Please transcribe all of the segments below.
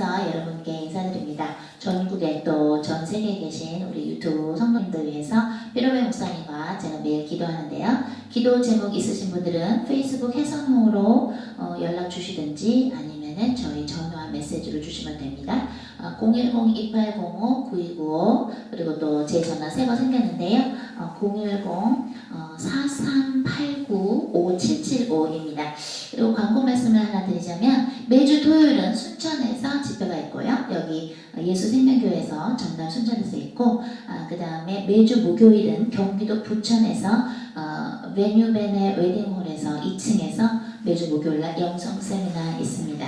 통해서 여러분께 인사드립니다. 전국에 또 전 세계에 계신 우리 유튜브 성도님들 위해서 삐로베 목사님과 제가 매일 기도하는데요. 기도 제목 있으신 분들은 페이스북 해선호로 어, 연락 주시든지 아니면은 저희 전화 메시지로 주시면 됩니다. 어, 010-2805-9295 그리고 또 제 전화 새 거 생겼는데요. 어, 010-4389-5775입니다. 그리고 광고 말씀을 하나 드리자면 매주 토요일은 순천에서 집회가 있고요. 여기 예수 생명교회에서 전남 순천에서 있고 그 다음에 매주 목요일은 경기도 부천에서 어, 베뉴벤의 웨딩홀에서 2층에서 매주 목요일날 영성 세미나 있습니다.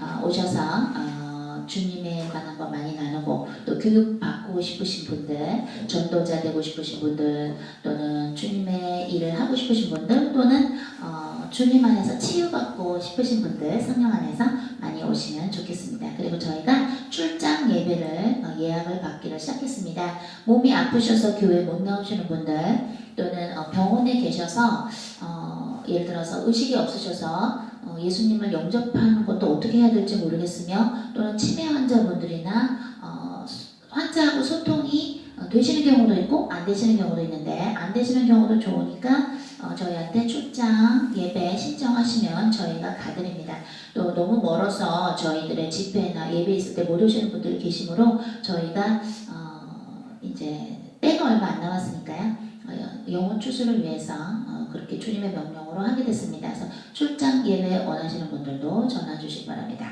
어, 오셔서 어, 주님에 관한 것 많이 나누고 또 교육 받고 싶으신 분들, 전도자 되고 싶으신 분들 또는 주님의 일을 하고 싶으신 분들 또는 어, 주님 안에서 치유받고 싶으신 분들 성령 안에서 많이 오시면 좋겠습니다. 그리고 저희가 출장 예배를 어, 예약을 받기를 시작했습니다. 몸이 아프셔서 교회 못 나오시는 분들 또는 어, 병원에 계셔서 어, 예를 들어서 의식이 없으셔서 어, 예수님을 영접하는 것도 어떻게 해야 될지 모르겠으며 또는 치매 환자분들이나 어, 환자하고 소통이 어, 되시는 경우도 있고 안 되시는 경우도 있는데 안 되시는 경우도 좋으니까 어, 저희한테 출장 예배 신청하시면 저희가 가드립니다. 또 너무 멀어서 저희들의 집회나 예배 있을 때 못 오시는 분들이 계시므로 저희가 어, 이제 때가 얼마 안 남았으니까요. 어, 영혼 추수를 위해서 어, 그렇게 주님의 명령으로 하게 됐습니다. 그래서 출장 예배 원하시는 분들도 전화 주시기 바랍니다.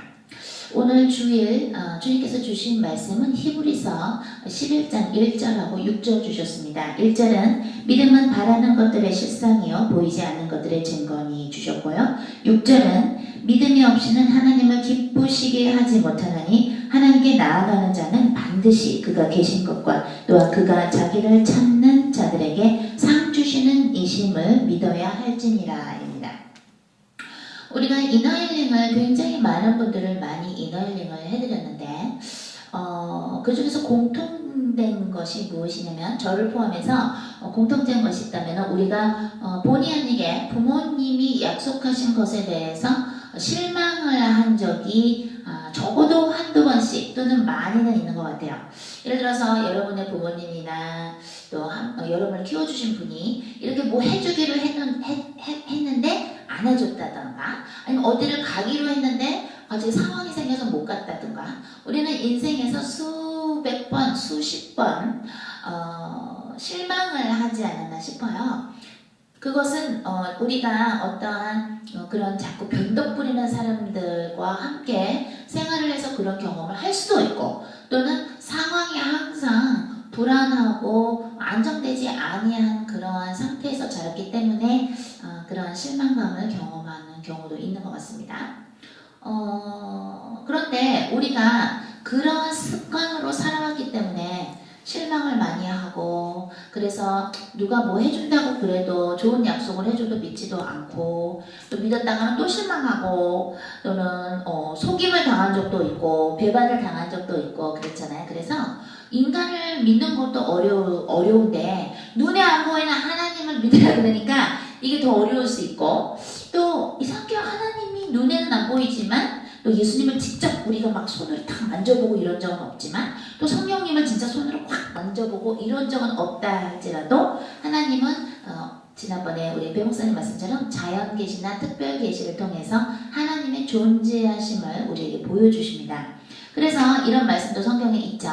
오늘 주일 어, 주님께서 주신 말씀은 히브리서 11장 1절하고 6절 주셨습니다. 1절은 믿음은 바라는 것들의 실상이요 보이지 않는 것들의 증거니 주셨고요. 6절은 믿음이 없이는 하나님을 기쁘시게 하지 못하나니 하나님께 나아가는 자는 반드시 그가 계신 것과 또한 그가 자기를 찾는 자들에게 상 주시는 이심을 믿어야 할지니라입니다. 우리가 이너힐링을 굉장히 많은 분들을 많이 이너힐링을 해드렸는데 어, 그 중에서 공통된 것이 무엇이냐면 저를 포함해서 어, 공통된 것이 있다면 우리가 어, 본의 아니게 부모님이 약속하신 것에 대해서 실망을 한 적이 아, 적어도 한두 번씩 또는 많이는 있는 것 같아요. 예를 들어서 여러분의 부모님이나 또 한- 어, 여러분을 키워주신 분이 이렇게 뭐 해주기로 했는, 했, 했- 했는데 안 해줬다던가 아니면 어디를 가기로 했는데 아직 상황이 생겨서 못 갔다든가 우리는 인생에서 수백 번, 수십 번 어, 실망을 하지 않았나 싶어요. 그것은 어, 우리가 어떠한 어, 그런 자꾸 변덕 부리는 사람들과 함께 생활을 해서 그런 경험을 할 수도 있고 또는 상황이 항상 불안하고 안정되지 아니한 그러한 상태에서 자랐기 때문에 어, 그러한 실망감을 경험하는 경우도 있는 것 같습니다. 어, 그런데 우리가 그러한 습관으로 살아왔기 때문에 실망을 많이 하고 그래서 누가 뭐 해준다고 그래도 좋은 약속을 해줘도 믿지도 않고 또 믿었다가는 또 실망하고 또는 어, 속임을 당한 적도 있고 배반을 당한 적도 있고 그랬잖아요. 그래서 인간을 믿는 것도 어려 어려운데 눈에 안 보이는 하나님을 믿으라 그러니까 이게 더 어려울 수 있고 또 이상하게 하나님이 눈에는 안 보이지만 또 예수님을 직접 우리가 막 손으로 탁 만져보고 이런 적은 없지만 또 성령님을 진짜 손으로 확 만져보고 이런 적은 없다 할지라도 하나님은 어, 지난번에 우리 배목사님 말씀처럼 자연 계시나 특별 계시를 통해서 하나님의 존재하심을 우리에게 보여주십니다. 그래서 이런 말씀도 성경에 있죠.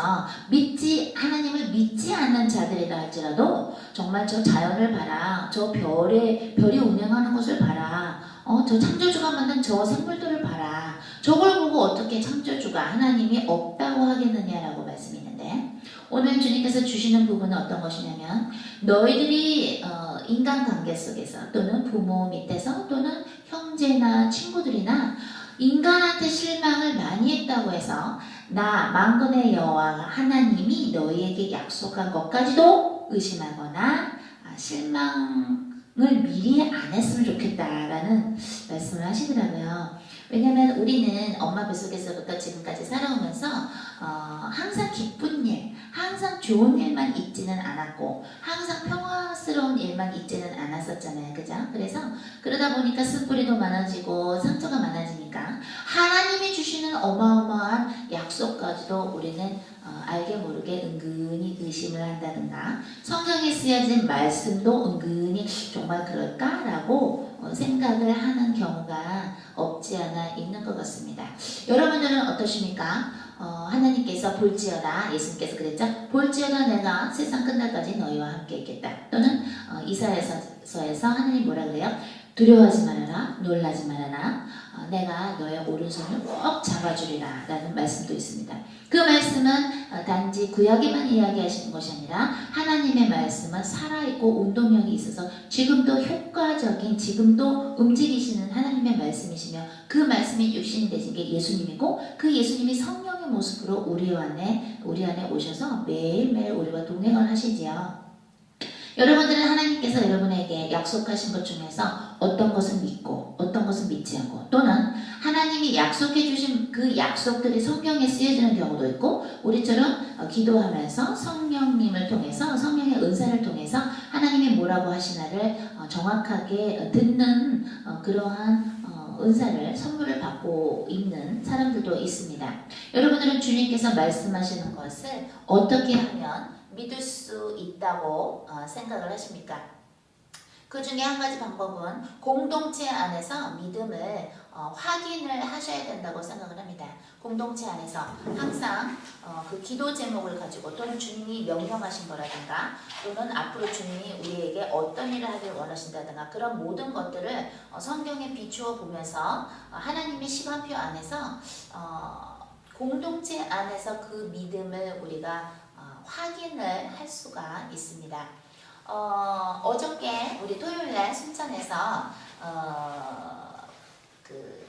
믿지 하나님을 믿지 않는 자들이라 할지라도 정말 저 자연을 봐라, 저 별에 별이 운행하는 것을 봐라, 어, 저 창조주가 만든 저 생물들을 봐라. 저걸 보고 어떻게 창조주가 하나님이 없다고 하겠느냐라고 말씀이 있는데 오늘 주님께서 주시는 부분은 어떤 것이냐면 너희들이 어, 인간관계 속에서 또는 부모 밑에서 또는 형제나 친구들이나 인간한테 실망을 많이 했다고 해서 나 만군의 여호와 하나님이 너희에게 약속한 것까지도 의심하거나 아, 실망을 미리 안 했으면 좋겠다라는 말씀을 하시더라고요. 왜냐하면 우리는 엄마 뱃속에서부터 지금까지 살아오면서 어, 항상 기쁜 일, 항상 좋은 일만 있지는 않았고 항상 평화스러운 일만 있지는 않았었잖아요. 그죠? 그래서 그러다 보니까 쓴뿌리도 많아지고 상처가 많아지니까 하나님이 주시는 어마어마한 약속까지도 우리는 어, 알게 모르게 은근히 의심을 한다든가 성경에 쓰여진 말씀도 은근히 정말 그럴까라고 어, 생각을 하는 경우가 없지 않아 있는 것 같습니다. 여러분들은 어떠십니까? 어, 하나님께서 볼지어다 예수님께서 그랬죠. 볼지어다 내가 세상 끝날까지 너희와 함께 있겠다. 또는 어, 이사야서에서 하나님 뭐라 그래요? 두려워하지 말아라, 놀라지 말아라. 어, 내가 너의 오른손을 꼭 잡아주리라 라는 말씀도 있습니다. 그 말씀은 어, 단지 구약에만 이야기하시는 것이 아니라 하나님의 말씀은 살아있고 운동력이 있어서 지금도 효과적인 지금도 움직이시는 하나님의 말씀이시며 그 말씀이 육신이 되신 게 예수님이고 그 예수님이 성령의 모습으로 우리 안에 우리 안에 오셔서 매일매일 우리와 동행을 하시지요. 여러분들은 하나님께서 여러분에게 약속하신 것 중에서 어떤 것은 믿고 어떤 것은 믿지 않고 또는 하나님이 약속해 주신 그 약속들이 성경에 쓰여지는 경우도 있고 우리처럼 어, 기도하면서 성령님을 통해서 성령의 은사를 통해서 하나님이 뭐라고 하시나를 어, 정확하게 어, 듣는 어, 그러한 어, 은사를 선물을 받고 있는 사람들도 있습니다. 여러분들은 주님께서 말씀하시는 것을 어떻게 하면 믿을 수 있다고 어, 생각을 하십니까? 그 중에 한 가지 방법은 공동체 안에서 믿음을 어, 확인을 하셔야 된다고 생각을 합니다. 공동체 안에서 항상 어, 그 기도 제목을 가지고 또는 주님이 명령하신 거라든가 또는 앞으로 주님이 우리에게 어떤 일을 하길 원하신다든가 그런 모든 것들을 어, 성경에 비추어 보면서 어, 하나님의 시간표 안에서 어, 공동체 안에서 그 믿음을 우리가 어, 확인을 할 수가 있습니다. 어, 어저께 우리 토요일날 순천에서 어, 그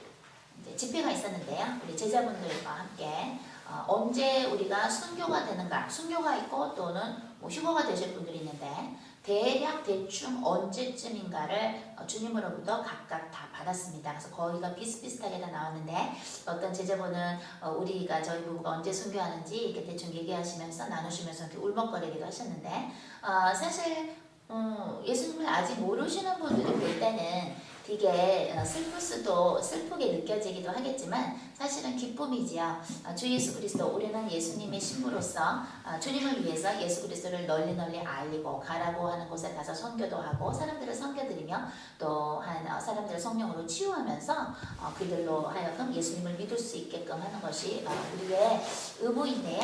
집회가 있었는데요. 우리 제자분들과 함께 어, 언제 우리가 순교가 되는가? 순교가 있고 또는 뭐 휴거가 되실 분들이 있는데 대략 대충 언제쯤인가를 어, 주님으로부터 각각 다 받았습니다. 그래서 거의가 비슷비슷하게 다 나왔는데 어떤 제자분은 어, 우리가 저희 부부가 언제 순교하는지 이렇게 대충 얘기하시면서 나누시면서 이렇게 울먹거리기도 하셨는데 어, 사실 음, 예수님을 아직 모르시는 분들이 볼 때는 되게 어, 슬플 수도 슬프게 느껴지기도 하겠지만 사실은 기쁨이지요. 어, 주 예수 그리스도 우리는 예수님의 신부로서 어, 주님을 위해서 예수 그리스도를 널리 널리 알리고 가라고 하는 곳에 가서 선교도 하고 사람들을 선교드리며 또한 어, 사람들을 성령으로 치유하면서 어, 그들로 하여금 예수님을 믿을 수 있게끔 하는 것이 어, 우리의 의무인데요.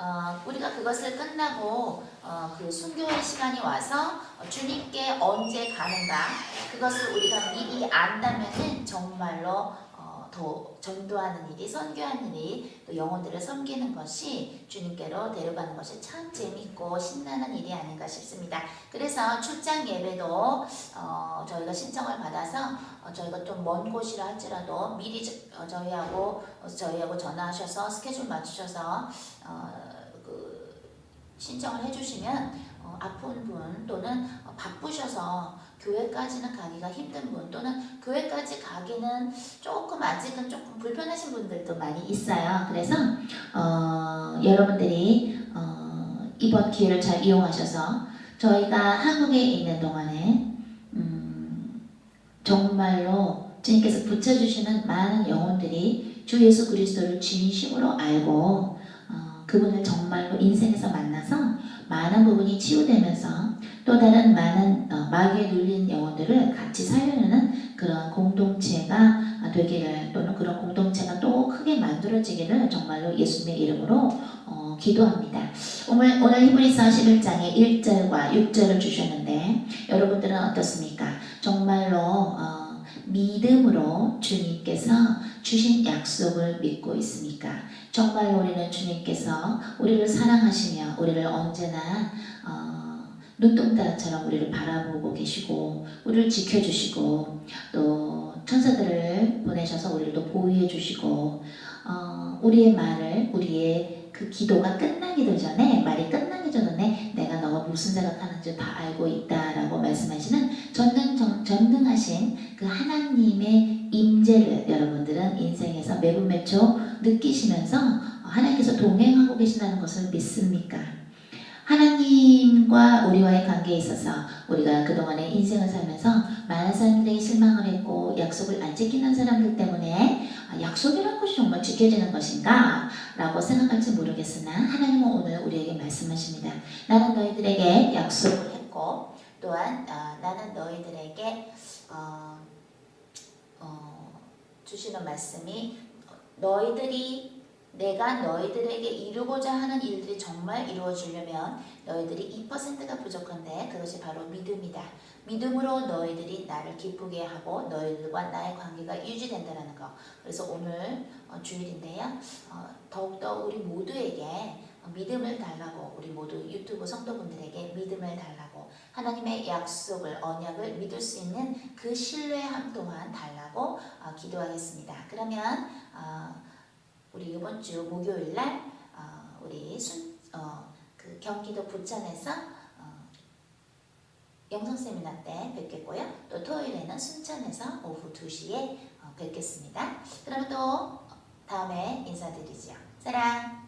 어, 우리가 그것을 끝나고 어, 그 순교의 시간이 와서 어, 주님께 언제 가는가 그것을 우리가 미리 안다면은 정말로 어, 더 전도하는 일이 선교하는 일이 또 영혼들을 섬기는 것이 주님께로 데려가는 것이 참 재밌고 신나는 일이 아닌가 싶습니다. 그래서 출장 예배도 어, 저희가 신청을 받아서 어, 저희가 좀 먼 곳이라 할지라도 미리 저, 어, 저희하고 어, 저희하고 전화하셔서 스케줄 맞추셔서 어, 그 신청을 해주시면 어, 아픈 분 또는 어, 바쁘셔서 교회까지는 가기가 힘든 분 또는 교회까지 가기는 조금 아직은 조금 불편하신 분들도 많이 있어요. 그래서 어, 여러분들이 어, 이번 기회를 잘 이용하셔서 저희가 한국에 있는 동안에 음, 정말로 주님께서 붙여주시는 많은 영혼들이 주 예수 그리스도를 진심으로 알고 어, 그분을 정말로 인생에서 만나서 많은 부분이 치유되면서 또 다른 많은 어, 마귀에 눌린 영혼들을 같이 살려내는 그런 공동체가 되기를 또는 그런 공동체가 또 크게 만들어지기를 정말로 예수님의 이름으로 어, 기도합니다. 오늘 오늘 히브리서 11장의 1절과 6절을 주셨는데 여러분들은 어떻습니까? 정말로 어, 믿음으로 주님께서 주신 약속을 믿고 있습니까? 정말로 우리는 주님께서 우리를 사랑하시며 우리를 언제나 어, 눈동자처럼 우리를 바라보고 계시고 우리를 지켜주시고 또 천사들을 보내셔서 우리를 또 보호해 주시고 어, 우리의 말을 우리의 그 기도가 끝나기도 전에 말이 끝나기 전에 내가 너가 무슨 생각하는지 다 알고 있다라고 말씀하시는 전능 전, 전능하신 그 하나님의 임재를 여러분들은 인생에서 매분매초 느끼시면서 하나님께서 동행하고 계신다는 것을 믿습니까? 하나님과 우리와의 관계에 있어서 우리가 그동안의 인생을 살면서 많은 사람들에게 실망을 했고 약속을 안 지키는 사람들 때문에 아, 약속이라는 것이 정말 지켜지는 것인가? 라고 생각할지 모르겠으나 하나님은 오늘 우리에게 말씀하십니다. 나는 너희들에게 약속을 했고 또한 어, 나는 너희들에게 어, 어, 주시는 말씀이 너희들이 내가 너희들에게 이루고자 하는 일들이 정말 이루어지려면 너희들이 2%가 부족한데 그것이 바로 믿음이다. 믿음으로 너희들이 나를 기쁘게 하고 너희들과 나의 관계가 유지된다는 거. 그래서 오늘 어, 주일인데요. 어, 더욱더 우리 모두에게 믿음을 달라고 우리 모두 유튜브 성도분들에게 믿음을 달라고 하나님의 약속을 언약을 믿을 수 있는 그 신뢰함 또한 달라고 어, 기도하겠습니다. 그러면 어, 우리 이번 주 목요일 날 어, 우리 순, 어, 그 경기도 부천에서 어, 영성 세미나 때 뵙겠고요. 또 토요일에는 순천에서 오후 2시에 어, 뵙겠습니다. 그러면 또 다음에 인사드리죠. 사랑.